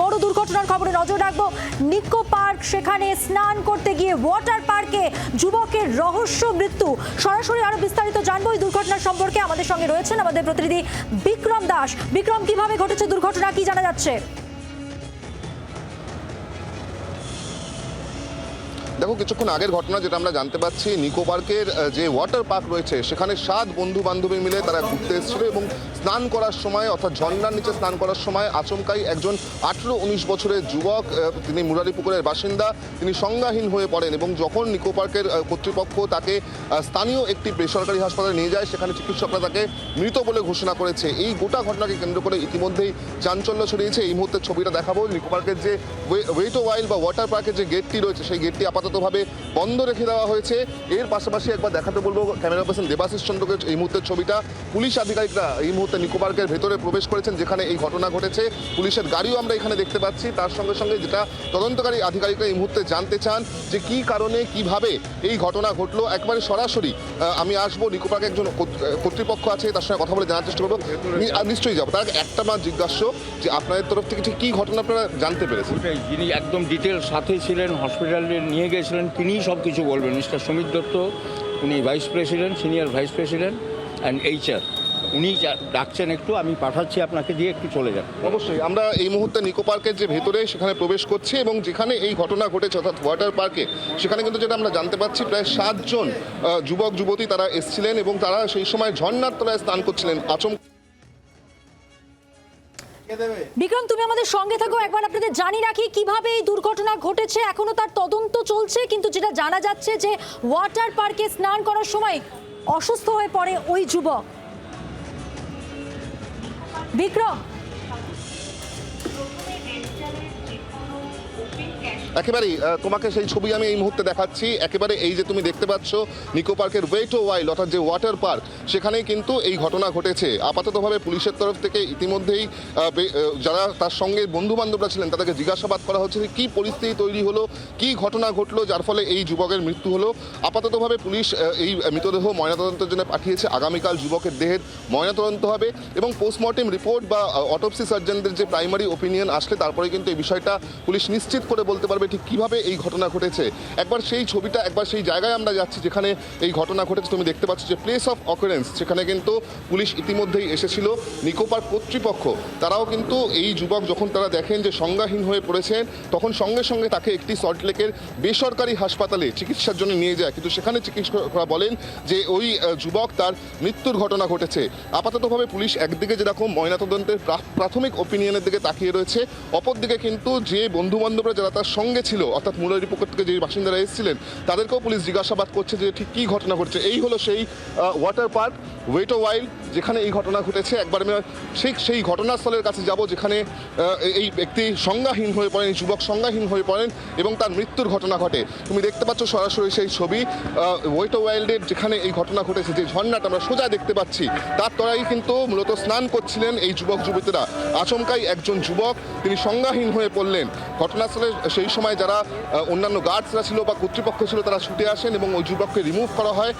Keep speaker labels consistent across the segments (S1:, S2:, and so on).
S1: বড় দুর্ঘটনার খবরে নজর রাখব। নিকো পার্ক, সেখানে স্নান করতে গিয়ে ওয়াটার পার্কে যুবকের রহস্য মৃত্যু। সরাসরি আরও বিস্তারিত জানব এই দুর্ঘটনা সম্পর্কে। আমাদের সঙ্গে রয়েছেন আমাদের প্রতিনিধি বিক্রম দাস। বিক্রম, কীভাবে ঘটেছে দুর্ঘটনা? কি জানা যাচ্ছে?
S2: দেখো কিছুক্ষণ আগের ঘটনা যেটা আমরা জানতে পাচ্ছি, নিকো পার্কের যে ওয়াটার পার্ক রয়েছে, সেখানে সাত বন্ধু বান্ধবী মিলে তারা ঘুরতে এসেছিল এবং স্নান করার সময়, অর্থাৎ ঝর্ণার নিচে স্নান করার সময় আচমকাই একজন আঠেরো উনিশ বছরের যুবক তিনি মুরারিপুকুরের বাসিন্দা, তিনি সংজ্ঞাহীন হয়ে পড়েন এবং যখন নিকো পার্কের কর্তৃপক্ষ তাকে স্থানীয় একটি বেসরকারি হাসপাতালে নিয়ে যায়, সেখানে চিকিৎসকরা তাকে মৃত বলে ঘোষণা করেছে। এই গোটা ঘটনাকে কেন্দ্র করে ইতিমধ্যেই চাঞ্চল্য ছড়িয়েছে। এই মুহূর্তে ছবিটা দেখাবো। নিকো পার্কের যে ওয়েটো ওয়াইল্ড বা ওয়াটার পার্কের যে গেটটি রয়েছে, সেই গেটটি আপাততভাবে বন্ধ রেখে দেওয়া হয়েছে। এর পাশাপাশি একবার দেখাতে বলব, ক্যামেরা পার্সন দেবাশিস চন্দ্রকে এই মুহূর্তের ছবিটা পুলিশ আধিকারিকরা এই মুহূর্তে নিকো পার্কের ভেতরে প্রবেশ করেছেন, যেখানে এই ঘটনা ঘটেছে। পুলিশের গাড়িও আমরা এখানে দেখতে পাচ্ছি। তার সঙ্গে সঙ্গে যেটা তদন্তকারী আধিকারিকরা এই মুহূর্তে জানতে চান, যে কি কারণে, কীভাবে এই ঘটনা ঘটলো, একবারে সরাসরি আমি আসব, নিকো পার্কে একজন কর্ত- কর্তৃপক্ষ আছে, তার সঙ্গে কথা বলে জানার চেষ্টা করব। নিশ্চয়ই যাব। তার একটা আমার জিজ্ঞাস্য যে আপনাদের তরফ থেকে ঠিক কি ঘটনা আপনারা জানতে পেরেছেন?
S3: যিনি একদম ডিটেল সাথে ছিলেন হসপিটালে নিয়ে গেছিলেন তিনিই সব কিছু বলবেন। মিস্টার সুমিত দত্ত, উনি vice president, senior vice president and HR. উনি ডাকছেন একটু, আমি পাঠাচ্ছি আপনাকে দিয়ে একটু চলে যান।
S2: অবশ্যই, আমরা এই মুহূর্তে নিকো পার্কের যে ভেতরে সেখানে প্রবেশ করছি এবং যেখানে এই ঘটনা ঘটেছে, অর্থাৎ ওয়াটার পার্কে, সেখানে কিন্তু যেটা আমরা জানতে পারছি প্রায় সাতজন যুবক, যুবতী তারা এসছিলেন এবং তারা সেই সময় ঝর্ণার তলায় স্নান করছিলেন আচম
S1: বিক্রম, তুমি আমাদের সঙ্গে থাকো। একবার আপনাদের জানি রাখি কীভাবে এই দুর্ঘটনা ঘটেছে। এখনও তার তদন্ত চলছে, কিন্তু যেটা জানা যাচ্ছে যে ওয়াটার পার্কে স্নান করার সময় অসুস্থ হয়ে পড়ে ওই যুবক। বিক্রম
S2: একেবারেই তোমাকে সেই ছবি আমি এই মুহূর্তে দেখাচ্ছি। একেবারে এই যে তুমি দেখতে পাচ্ছ নিকো পার্কের ওয়েটো ওয়াইল অর্থাৎ যে ওয়াটার পার্ক সেখানেই কিন্তু এই ঘটনা ঘটেছে। আপাততভাবে পুলিশের তরফ থেকে ইতিমধ্যেই যারা তার সঙ্গে বন্ধু বান্ধবরা ছিলেন, তাদেরকে জিজ্ঞাসাবাদ করা হচ্ছে কী পরিস্থিতি তৈরি হলো, কী ঘটনা ঘটলো, যার ফলে এই যুবকের মৃত্যু হলো। আপাততভাবে পুলিশ এই মৃতদেহ ময়নাতদন্তের জন্য পাঠিয়েছে। আগামীকাল যুবকের দেহের ময়নাতদন্ত হবে এবং পোস্টমর্টেম রিপোর্ট বা অটোপসি সার্জনদের যে প্রাইমারি ওপিনিয়ন আসলে তারপরে কিন্তু এই বিষয়টা পুলিশ নিশ্চিত করে বলতে পারবে। ঠিক কীভাবে এই ঘটনা ঘটেছে? একবার সেই ছবিটা, একবার সেই জায়গায় আমরা যাচ্ছি যেখানে এই ঘটনা ঘটেছে, তুমি দেখতে পাচ্ছ যে প্লেস অফ অকারেন্স সেখানে কিন্তু পুলিশ ইতিমধ্যেই এসেছিল। নিকো পার্ক কর্তৃপক্ষ, তারাও কিন্তু এই যুবক যখন তারা দেখেন যে সংজ্ঞাহীন হয়ে পড়েছেন, তখন সঙ্গে সঙ্গে তাকে একটি সল্টলেকের বেসরকারি হাসপাতালে চিকিৎসার জন্য নিয়ে যায়। কিন্তু সেখানে চিকিৎসকরা বলেন যে ওই যুবক তার মৃত্যুর ঘটনা ঘটেছে। আপাততভাবে পুলিশ একদিকে যেরকম ময়নাতদন্তের প্রা- প্রাথমিক ওপিনিয়নের দিকে তাকিয়ে রয়েছে, অপরদিকে কিন্তু যে বন্ধু বান্ধবরা যারা তার সঙ্গে ছিল, অর্থাৎ মুরারিপুকুর থেকে যে বাসিন্দারা এসেছিলেন, তাদেরকেও পুলিশ জিজ্ঞাসাবাদ করছে যে ঠিক কী ঘটনা ঘটছে। এই হলো সেই ওয়াটার পার্ক ওয়েটো ওয়াইল্ড যেখানে এই ঘটনা ঘটেছে। একবার আমি সেই সেই ঘটনাস্থলের কাছে যাব, যেখানে এই ব্যক্তি সংজ্ঞাহীন হয়ে পড়েন, এই যুবক সংজ্ঞাহীন হয়ে পড়েন এবং তার মৃত্যুর ঘটনা ঘটে। তুমি দেখতে পাচ্ছ সরাসরি সেই ছবি ওয়েটো ওয়াইল্ডের যেখানে এই ঘটনা ঘটেছে, যে ঝর্ণাটা আমরা সোজা দেখতে পাচ্ছি, তার তরাই কিন্তু মূলত স্নান করছিলেন এই যুবক যুবতীরা আচমকাই একজন যুবক, তিনি সংজ্ঞাহীন হয়ে পড়লেন। ঘটনাস্থলে সেই সময় যারা অন্যান্য গার্ডসরা ছিল বা কর্তৃপক্ষ ছিল তারা ছুটে আসেন এবং ওই যুবককে রিমুভ করা হয়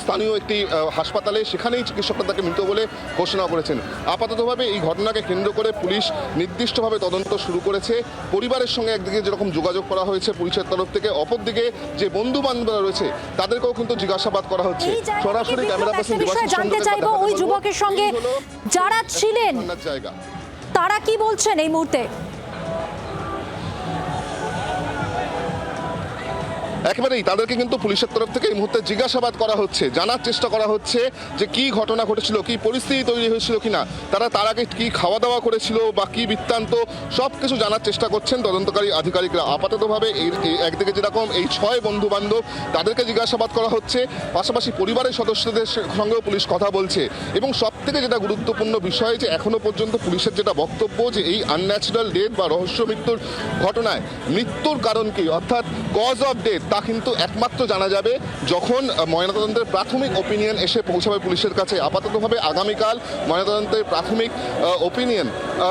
S2: স্থানীয় একটি হাসপাতালে। সেখানেই চিকিৎসকরা তাকে মৃত বলে ঘোষণা করেছেন। আপাততভাবে এই ঘটনাকে কেন্দ্র করে পুলিশ নির্দিষ্টভাবে তদন্ত শুরু করেছে। পরিবারের সঙ্গে একদিকে যেরকম যোগাযোগ করা হয়েছে পুলিশের তরফ থেকে অপরদিকে যে বন্ধু বান্ধবরা রয়েছে তাদেরকেও কিন্তু জিজ্ঞাসাবাদ করা হচ্ছে। সরাসরি ক্যামেরা পার্সন
S1: জানতে চাইব? ওই যুবকের সঙ্গে যারা ছিলেন
S2: জায়গা।
S1: তারা কি বলছেন এই মুহূর্তে?
S2: একেবারেই তাদেরকে কিন্তু পুলিশের তরফ থেকে এই মুহূর্তে জিজ্ঞাসাবাদ করা হচ্ছে, জানার চেষ্টা করা হচ্ছে যে কি ঘটনা ঘটেছিল, কি পরিস্থিতি তৈরি হয়েছিল কিনা, তারা তার আগে কি খাওয়া দাওয়া করেছিল বা কি বৃত্তান্ত সব কিছু জানার চেষ্টা করছেন তদন্তকারী আধিকারিকরা। আপাততভাবে এই একদিকে যেরকম এই ছয় বন্ধু বান্ধব তাদেরকে জিজ্ঞাসাবাদ করা হচ্ছে, পাশাপাশি পরিবারের সদস্যদের সঙ্গেও পুলিশ কথা বলছে। এবং সব থেকে যেটা গুরুত্বপূর্ণ বিষয় যে এখনও পর্যন্ত পুলিশের যেটা বক্তব্য যে এই আনন্যাচারাল ডেথ বা রহস্য মৃত্যুর ঘটনায় মৃত্যুর কারণ কি, অর্থাৎ কজ অফ ডেথ তা কিন্তু একমাত্র জানা যাবে যখন ময়নাতদন্তের প্রাথমিক ওপিনিয়ন এসে পৌঁছাবে পুলিশের কাছে। আপাততভাবে আগামীকাল ময়নাতদন্তের প্রাথমিক ওপিনিয়ন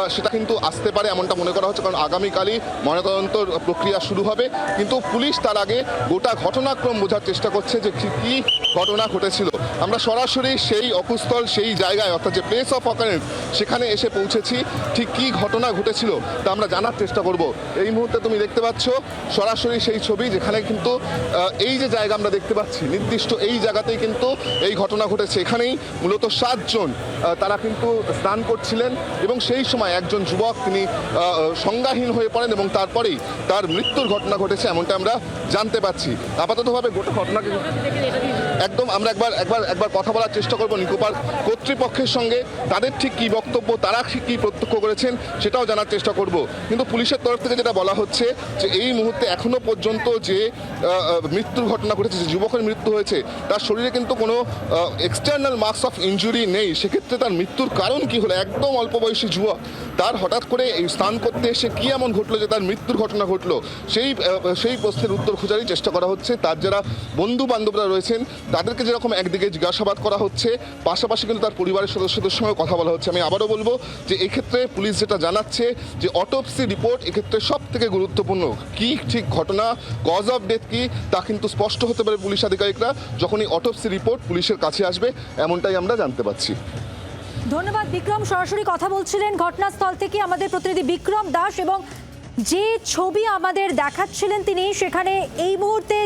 S2: সেটা কিন্তু আসতে পারে এমনটা মনে করা হচ্ছে। কারণ আগামীকালই ময়নাতদন্ত প্রক্রিয়া শুরু হবে। কিন্তু পুলিশ তার আগে গোটা ঘটনাক্রম বোঝার চেষ্টা করছে যে কি- কি ঘটনা ঘটেছিল। আমরা সরাসরি সেই অকুস্থল, সেই জায়গায়, অর্থাৎ যে প্লেস অফ অকারেন্স সেখানে এসে পৌঁছেছি। ঠিক কি ঘটনা ঘটেছিল তা আমরা জানার চেষ্টা করব। এই মুহূর্তে তুমি দেখতে পাচ্ছ সরাসরি সেই ছবি, যেখানে কিন্তু এই যে জায়গা আমরা দেখতে পাচ্ছি, নির্দিষ্ট এই জায়গাতেই কিন্তু এই ঘটনা ঘটেছে। এখানেই মূলত সাতজন তারা কিন্তু স্নান করছিলেন এবং সেই সময় একজন যুবক তিনি সংজ্ঞাহীন হয়ে পড়েন এবং তারপরেই তার মৃত্যুর ঘটনা ঘটেছে, এমনটা আমরা জানতে পাচ্ছি। আপাততভাবে গোটা ঘটনাকে একদম আমরা একবার একবার একবার কথা বলার চেষ্টা করব নিকোপার কর্তৃপক্ষের সঙ্গে। তাদের ঠিক কি বক্তব্য, তারা ঠিক কি প্রত্যক্ষ করেছেন সেটাও জানার চেষ্টা করব। কিন্তু পুলিশের তরফ থেকে যেটা বলা হচ্ছে যে এই মুহূর্তে এখনও পর্যন্ত যে মৃত্যুর ঘটনা ঘটেছে, যে যুবকের মৃত্যু হয়েছে, তার শরীরে কিন্তু কোনো এক্সটার্নাল মার্কস অফ ইনজুরি নেই। সেক্ষেত্রে তার মৃত্যুর কারণ কি হলো? একদম অল্প বয়সী যুবক, তার হঠাৎ করে এই স্নান করতে এসে কি এমন ঘটলো যে তার মৃত্যুর ঘটনা ঘটলো? সেই সেই প্রশ্নের উত্তর খোঁজারই চেষ্টা করা হচ্ছে। তার যারা বন্ধু বান্ধবরা রয়েছেন তাদেরকে যেরকম একদিকে জিজ্ঞাসাবাদ করা হচ্ছে, পাশাপাশি কিন্তু তার পরিবারের সদস্যদের সঙ্গে কথা বলা হচ্ছে। আমি আবারও বলব যে এক্ষেত্রে পুলিশ যেটা জানাচ্ছে যে অটোপসি রিপোর্ট এক্ষেত্রে সব থেকে গুরুত্বপূর্ণ কি ঠিক ঘটনা কজ অফ ডেথ কি, তা কিন্তু স্পষ্ট হতে পারে পুলিশ আধিকারিকরা যখনই অটোপসি রিপোর্ট পুলিশের কাছে আসবে, এমনটাই আমরা জানতে পারছি
S1: ধন্যবাদ, বিক্রম। সরাসরি কথা বলছিলেন ঘটনাস্থল থেকে আমাদের প্রতিনিধি বিক্রম দাস এবং যে ছবি আমাদের দেখাচ্ছিলেন তিনি সেখানে এই মুহূর্তে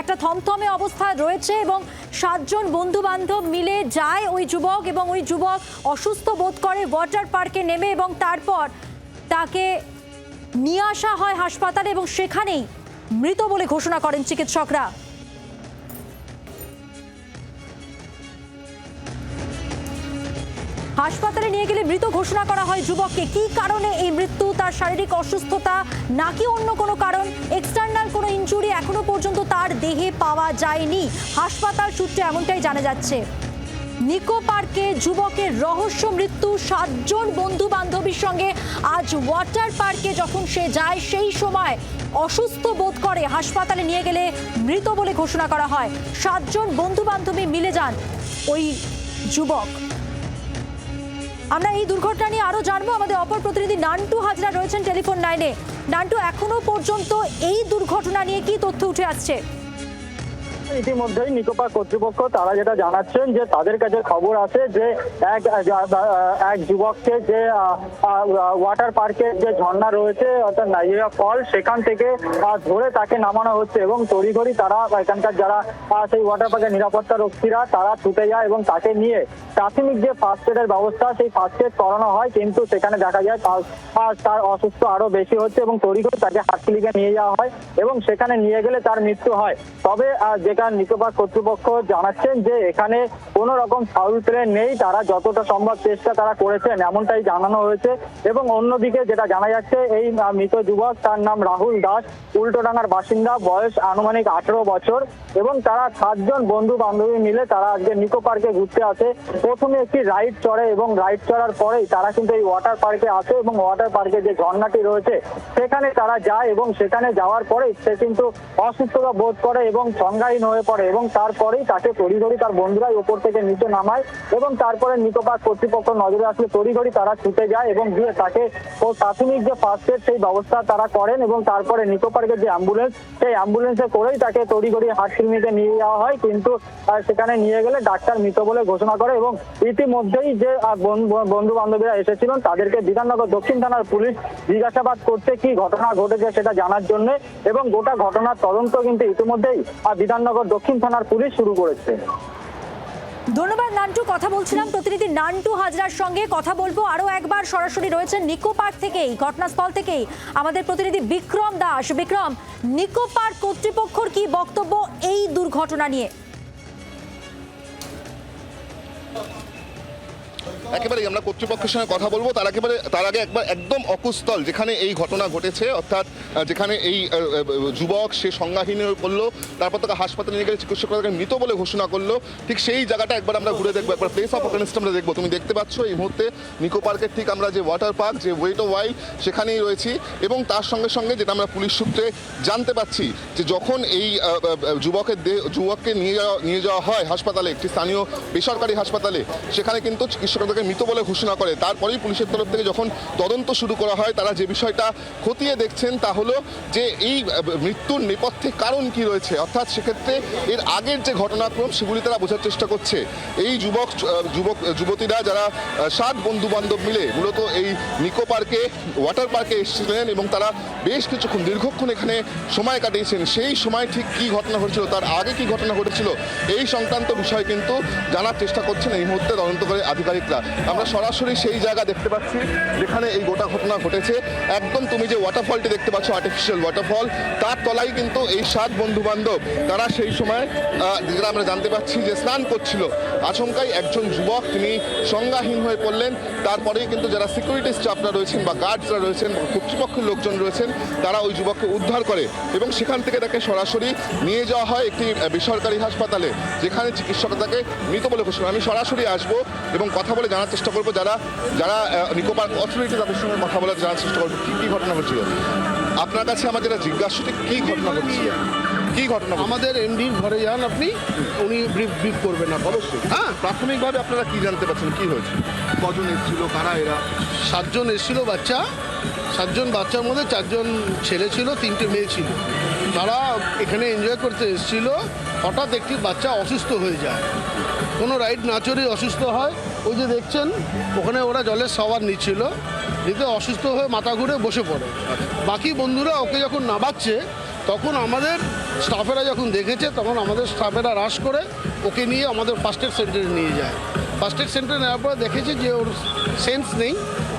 S1: একটা থমথমে অবস্থা রয়েছে এবং সাতজন বন্ধু বান্ধব মিলে যায় ওই যুবক এবং ওই যুবক অসুস্থ বোধ করে ওয়াটার পার্কে নেমে এবং তারপর তাকে নিয়ে আসা হয় হাসপাতালে এবং সেখানেই মৃত বলে ঘোষণা করেন চিকিৎসকরা। হাসপাতালে নিয়ে গেলে মৃত ঘোষণা করা হয় যুবককে। কি কারণে এই মৃত্যু, তার শারীরিক অসুস্থতা, নাকি অন্য কোনো কারণ? এক্সটার্নাল কোনো ইঞ্জুরি এখনও পর্যন্ত তার দেহে পাওয়া যায়নি। হাসপাতাল সূত্রে এমনটাই জানা যাচ্ছে। নিকো পার্কে যুবকের রহস্য মৃত্যু। সাতজন বন্ধু বান্ধবীর সঙ্গে আজ ওয়াটার পার্কে যখন সে যায়, সেই সময় অসুস্থ বোধ করে হাসপাতালে নিয়ে গেলে মৃত বলে ঘোষণা করা হয়। সাতজন বন্ধু বান্ধবী মিলে যান ওই যুবক। আমরা এই দুর্ঘটনা নিয়ে আরও জানব। আমাদের অপর প্রতিনিধি নান্টু হাজরা রয়েছেন টেলিফোন লাইনে। নান্টু, এখনও পর্যন্ত এই দুর্ঘটনা নিয়ে কি তথ্য উঠে আসছে?
S4: ইতিমধ্যেই নিকোপার কর্তৃপক্ষ তারা যেটা জানাচ্ছেন যে তাদের কাছে খবর আছে যে এক এক যুবককে যে ওয়াটার পার্কের যে ঝর্ণা রয়েছে অর্থাৎ নাইজেরিয়া ফল সেখান থেকে ধরে তাকে নামানো হচ্ছে এবং তড়িঘড়ি তারা এখানকার যারা সেই ওয়াটার পার্কের নিরাপত্তা রক্ষীরা তারা ছুটে যায় এবং তাকে নিয়ে প্রাথমিক যে ফার্স্ট এডের ব্যবস্থা সেই ফার্স্ট এড করানো হয় কিন্তু সেখানে দেখা যায় তার- অসুস্থ আরও বেশি হচ্ছে এবং তড়িঘড়ি তাকে হাসপাতালে নিয়ে যাওয়া হয় এবং সেখানে নিয়ে গেলে তার মৃত্যু হয়। তবে আহ, যেটা নিকোপার কর্তৃপক্ষ জানাচ্ছেন যে এখানে কোনো রকম ফাউল প্লে নেই, তারা যতটা সম্ভব চেষ্টা তারা করেছেন, এমনটাই জানানো হয়েছে। এবং অন্যদিকে যেটা জানা যাচ্ছে, এই মৃত যুবক, তার নাম রাহুল দাস, উল্টোডাঙ্গার বাসিন্দা, বয়স আনুমানিক আঠেরো বছর। এবং তারা সাতজন বন্ধু বান্ধবী মিলে তারা আজকে নিকো পার্কে ঘুরতে আসে। প্রথমে একটি রাইড চড়ে এবং রাইড চড়ার পরেই তারা কিন্তু এই ওয়াটার পার্কে আসে এবং ওয়াটার পার্কে যে ঝর্ণাটি রয়েছে, সেখানে তারা যায় এবং সেখানে যাওয়ার পরেই সে কিন্তু অসুস্থতা বোধ করে এবং সংজ্ঞাহীন হয়ে পড়ে এবং তারপরেই তাকে তড়িঘড়ি তার বন্ধুরাই ওপর থেকে নিচে নামায় এবং তারপরে নিকোপার কর্তৃপক্ষ নজরে আসলে তড়িঘড়ি তারা ছুটে যায় এবং গিয়ে তাকে প্রাথমিক যে ফার্স্ট এড সেই ব্যবস্থা তারা করেন এবং তারপরে নিকো পার্কের যে অ্যাম্বুলেন্স সেই অ্যাম্বুলেন্সে করেই তাকে তড়িঘড়ি হার্ট ক্লিনিকে নিয়ে যাওয়া হয় কিন্তু সেখানে নিয়ে গেলে ডাক্তার মৃত বলে ঘোষণা করে এবং ইতিমধ্যেই যে বন্ধু বান্ধবীরা এসেছিলেন তাদেরকে বিধাননগর দক্ষিণ থানার পুলিশ জিজ্ঞাসাবাদ করতে কি ঘটনা ঘটেছে সেটা জানার জন্য এবং গোটা ঘটনার তদন্ত কিন্তু ইতিমধ্যেই আহ, বিধাননগর দক্ষিণ থানার পুলিশ শুরু করেছে।
S1: ধন্যবাদ, নান্টু। কথা বলছিলাম প্রতিনিধি নান্টু হাজরার সঙ্গে। কথা বলব আরও একবার। সরাসরি রয়েছে নিকো পার্ক থেকেই, ঘটনাস্থল থেকেই আমাদের প্রতিনিধি বিক্রম দাস। বিক্রম, নিকো পার্ক কর্তৃপক্ষর কি বক্তব্য এই দুর্ঘটনা নিয়ে?
S2: একেবারেই আমরা কর্তৃপক্ষের সঙ্গে কথা বলব। তার একেবারে, তার আগে একবার একদম অকুস্থল যেখানে এই ঘটনা ঘটেছে, অর্থাৎ যেখানে এই যুবক সে সংজ্ঞাহীন হয়ে তারপর তাকে হাসপাতালে নিয়ে গেলে চিকিৎসকরা তাকে মৃত বলে ঘোষণা করল। ঠিক সেই জায়গাটা একবার আমরা ঘুরে দেখব, একবার প্লেস অফ অকারেন্স আমরা দেখব। তুমি দেখতে পাচ্ছ এই মুহূর্তে নিকো পার্কের ঠিক আমরা যে ওয়াটার পার্ক যে ওয়েট ও ওয়াইল্ড সেখানেই রয়েছি। এবং তার সঙ্গে সঙ্গে যেটা আমরা পুলিশ সূত্রে জানতে পাচ্ছি, যে যখন এই যুবকের যুবককে নিয়ে যাওয়া নিয়ে যাওয়া হয় হাসপাতালে, একটি স্থানীয় বেসরকারি হাসপাতালে, সেখানে কিন্তু চিকিৎসকরা তাকে মৃত বলে ঘোষণা করে। তারপরেই পুলিশের তরফ থেকে যখন তদন্ত শুরু করা হয়, তারা যে বিষয়টা খতিয়ে দেখছেন তা হলো যে এই মৃত্যুর নেপথ্যে কারণ কি রয়েছে। অর্থাৎ সেক্ষেত্রে এর আগের যে ঘটনাক্রম, সেগুলি তারা বোঝার চেষ্টা করছে। এই যুবক যুবক যুবতীরা যারা সাত বন্ধু বান্ধব মিলে মূলত এই নিকো পার্কে, ওয়াটার পার্কে এসেছিলেন এবং তারা বেশ কিছুক্ষণ, দীর্ঘক্ষণ এখানে সময় কাটিয়েছেন। সেই সময় ঠিক কি ঘটনা ঘটেছিল, তার আগে কি ঘটনা ঘটেছিল, এই সংক্রান্ত বিষয় কিন্তু জানার চেষ্টা করছেন। এই মুহূর্তে তদন্ত করে আধিকারিকরা। আমরা সরাসরি সেই জায়গা দেখতে পাচ্ছি, যেখানে এই গোটা ঘটনা ঘটেছে। একদম তুমি যে ওয়াটারফলটি দেখতে পাচ্ছ আর্টিফিশিয়াল ওয়াটারফল তার তলায় কিন্তু এই সাত বন্ধু বান্ধব তারা সেই সময় যেটা আমরা জানতে পাচ্ছি যে স্নান করছিল। আচমকাই একজন যুবক তিনি সংজ্ঞাহীন হয়ে পড়লেন। তারপরেই কিন্তু যারা সিকিউরিটি স্টাফরা রয়েছেন বা গার্ডসরা রয়েছেন, কর্তৃপক্ষের লোকজন রয়েছেন, তারা ওই যুবককে উদ্ধার করে এবং সেখান থেকে তাকে সরাসরি নিয়ে যাওয়া হয় একটি বেসরকারি হাসপাতালে, যেখানে চিকিৎসকরা তাকে মৃত বলে ঘোষণা। আমি সরাসরি আসব এবং কথা বলে জানার চেষ্টা করব যারা যারা নিকো পার্ক অথরিটি তাদের সঙ্গে কথা বলার জানার চেষ্টা করব। কী কী ঘটনা ঘটছিল? আপনার কাছে আমার যেটা জিজ্ঞাসা কী ঘটনা ঘটছিল? কী ঘটনা?
S5: আমাদের এমডির ঘরে যান আপনি উনি ব্রিফ ব্রিফ করবেন না।
S2: অবশ্যই। হ্যাঁ? প্রাথমিকভাবে আপনারা কি জানতে পারছেন? কি হয়েছে? কজন এসেছিল? কারা এরা?
S5: সাতজন এসেছিল বাচ্চা। সাতজন বাচ্চার মধ্যে চারজন ছেলে ছিল তিনটে মেয়ে ছিল। তারা এখানে এনজয় করতে এসেছিল। হঠাৎ একটি বাচ্চা অসুস্থ হয়ে যায়। কোনো রাইড না চড়েই অসুস্থ হয়। ওই যে দেখছেন ওখানে ওরা জলের সাওয়ার নিচ্ছিল। নিতে অসুস্থ হয়ে মাথা ঘুরে বসে পড়ে। বাকি বন্ধুরা ওকে যখন নামাচ্ছে তখন আমাদের স্টাফেরা যখন দেখেছে, তখন আমাদের স্টাফেরা রাশ করে ওকে নিয়ে আমাদের ফার্স্ট এড সেন্টারে নিয়ে যায়। ফার্স্ট এড সেন্টারে নেওয়ার পরে দেখেছি যে ওর সেন্স নেই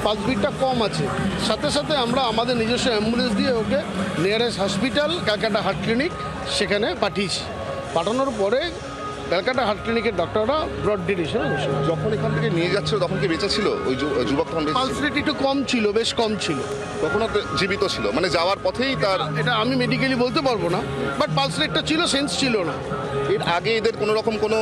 S5: পাঁচ বিটটা কম আছে। সাথে সাথে আমরা আমাদের নিজস্ব অ্যাম্বুলেন্স দিয়ে ওকে nearest hospital Calcutta heart clinic সেখানে পাঠিয়েছি। পাঠানোর পরে ক্যালকাটা হার্ট ক্লিনিকের ডক্টররা ব্রড ডিলিশনে ঘোষণা
S2: যখন এখান থেকে নিয়ে যাচ্ছিল তখন কি বেঁচে ছিল? ওই যুবক তখন
S5: পালস? রেট একটু কম ছিল বেশ কম ছিল।
S2: তখন জীবিত ছিল। মানে যাওয়ার পথেই তার
S5: এটা আমি মেডিকেলি বলতে পারব না বাট পালস রেটটা ছিল সেন্স ছিল না।
S2: এর আগে এদের কোনো রকম কোনো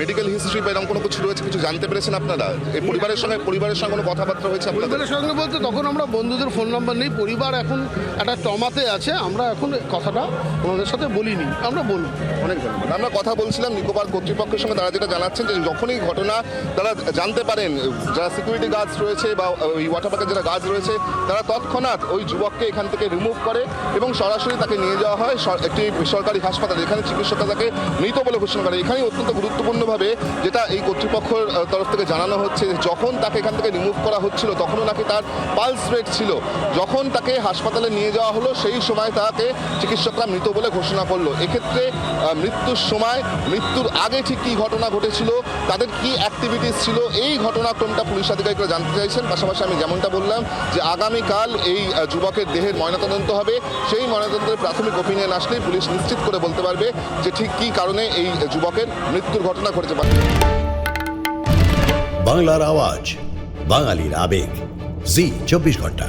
S2: মেডিকেল হিস্ট্রি বা এরকম কোনো কিছু রয়েছে কিছু জানতে পেরেছেন আপনারা? এই পরিবারের সঙ্গে পরিবারের সঙ্গে কোনো কথাবার্তা হয়েছে আপনাদের?
S5: পরিবারের সঙ্গে বলতে তখন আমরা বন্ধুদের ফোন নাম্বার নেই পরিবার এখন একটা টমাতে আছে আমরা এখন কথাটা ওনাদের সাথে বলিনি আমরা বলব।
S2: অনেক ধন্যবাদ। আমরা কথা বলছিলাম নিকোপার কর্তৃপক্ষের সঙ্গে তারা যেটা জানাচ্ছেন যে যখনই ঘটনা তারা জানতে পারেন যারা সিকিউরিটি গার্ডস রয়েছে বা ওই ওয়াটার পার্কের যারা গার্ডস রয়েছে তারা তৎক্ষণাৎ ওই যুবককে এখান থেকে রিমুভ করে এবং সরাসরি তাকে নিয়ে যাওয়া হয় একটি বেসরকারি হাসপাতালে এখানে চিকিৎসকরা তাকে মৃত বলে ঘোষণা করে এখানেই অত্যন্ত গুরুত্বপূর্ণভাবে যেটা এই কর্তৃপক্ষের তরফ থেকে জানানো হচ্ছে যখন তাকে এখান থেকে রিমুভ করা হচ্ছিল, তখনও নাকি তার পালস রেট ছিল। যখন তাকে হাসপাতালে নিয়ে যাওয়া হলো, সেই সময় তাকে চিকিৎসকরা মৃত বলে ঘোষণা করল। এক্ষেত্রে মৃত্যুর সময়, মৃত্যুর আগে ঠিক কী ঘটনা ঘটেছিল, তাদের কি অ্যাক্টিভিটিস ছিল, এই ঘটনাক্রমটা পুলিশ আধিকারিকরা জানতে চাইছেন। পাশাপাশি আমি যেমনটা বললাম যে আগামীকাল এই যুবকের দেহের ময়নাতদন্ত হবে। সেই ময়নাতদন্তের প্রাথমিক ওপিনিয়ন আসলেই পুলিশ নিশ্চিত করে বলতে পারবে যে ঠিক কী কারণে এই যুবকের মৃত্যুর ঘটনা ঘটেছে
S6: বাংলার আওয়াজ বাঙালির আবেগ। জি চব্বিশ ঘণ্টা।